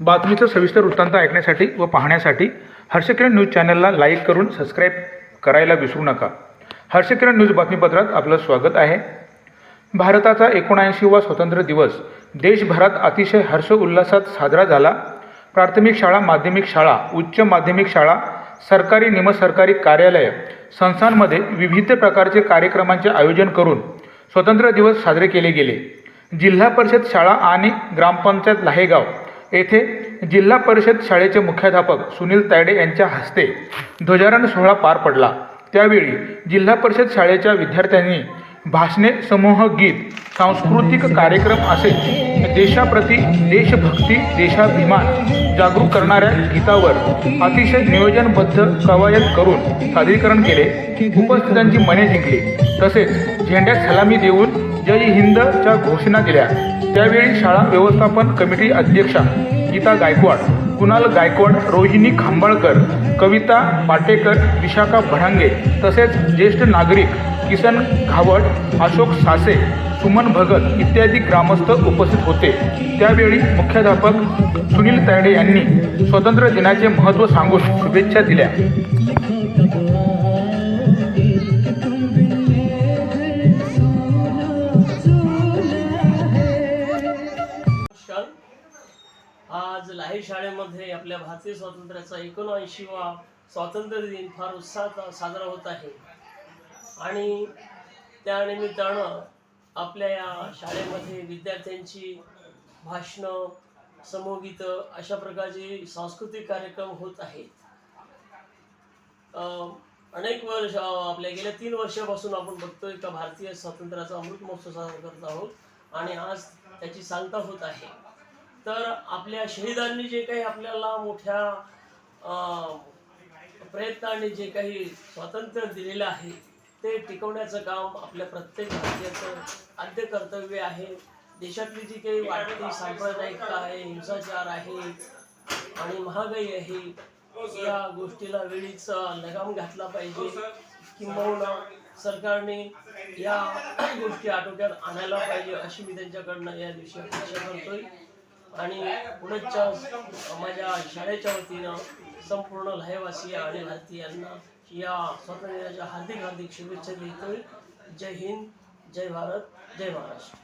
बातमीचं सविस्तर वृत्तांत ऐकण्यासाठी व पाहण्यासाठी हर्षकिरण न्यूज चॅनलला लाईक करून सबस्क्राईब करायला विसरू नका. हर्षकिरण न्यूज बातमीपत्रात आपलं स्वागत आहे. भारताचा एकोणऐंशीवा स्वातंत्र्य दिवस देशभरात अतिशय हर्ष उल्हासात साजरा झाला. प्राथमिक शाळा माध्यमिक शाळा उच्च माध्यमिक शाळा सरकारी निमसरकारी कार्यालय संस्थांमध्ये विविध प्रकारचे कार्यक्रमांचे आयोजन करून स्वातंत्र्य दिवस साजरे केले गेले. जिल्हा परिषद शाळा आणि ग्रामपंचायत लाहेगाव येथे जिल्हा परिषद शाळेचे मुख्याध्यापक सुनील तायडे यांच्या हस्ते ध्वजारोहण सोहळा पार पडला. त्यावेळी जिल्हा परिषद शाळेच्या विद्यार्थ्यांनी भाषणे समूह गीत सांस्कृतिक कार्यक्रम असे देशाप्रती देशभक्ती देशाभिमान जागरूक करणाऱ्या गीतावर अतिशय नियोजनबद्ध कवायत करून सादरीकरण केले. उपस्थितांची मने जिंकली. तसेच झेंड्यात सलामी देऊन जय हिंदच्या घोषणा दिल्या त्यावेळी शाळा व्यवस्थापन कमिटी अध्यक्षा गीता गायकवाड कुणाल गायकवाड रोहिणी खांबाळकर कविता पाटेकर विशाखा भडांगे तसेच ज्येष्ठ नागरिक किसन घावट अशोक सासे सुमन भगत इत्यादी ग्रामस्थ उपस्थित होते. त्यावेळी मुख्याध्यापक सुनील तायडे यांनी स्वातंत्र्य दिनाचे महत्त्व सांगून शुभेच्छा दिल्या. आज लाही शाळेमध्ये आपल्या भारतीय स्वातंत्र्याचा एकोणऐंशीवा स्वातंत्र्य दिन फार उत्साहात साजरा होत आहे. आणि त्यानिमित्तानं आपल्या या शाळेमध्ये विद्यार्थ्यांची भाषणं समूहगीतं अशा प्रकारचे सांस्कृतिक कार्यक्रम होत आहेत. अनेक वर्ष आपल्या गेल्या तीन वर्षापासून आपण बघतोय का भारतीय स्वातंत्र्याचा अमृत महोत्सव साजरा करत आहोत आणि आज त्याची सांगता होत आहे. तर आपल्या शहीदांनी जे काही आपल्याला मोठ्या प्रयत्नाने जे काही स्वातंत्र्य दिलेलं आहे ते टिकवण्याचं काम आपल्या प्रत्येक भारतीयाचं आद्य कर्तव्य आहे. देशातली जी काही वाढती सांप्रदायिकता आहे हिंसाचार आहे आणि महागाई आहे या गोष्टीला वेळीच लगाम घातला पाहिजे किंबहुना सरकारने या गोष्टी आटोक्यात आणायला पाहिजे अशी मी त्यांच्याकडनं या दिवशी अपेक्षा करतोय. आणि पुढच्या माझ्या शाळेच्या वतीनं संपूर्ण लयवासी आणि भारतीयांना या स्वातंत्र्याच्या हार्दिक हार्दिक शुभेच्छा देतोय. जय हिंद जय भारत जय महाराष्ट्र.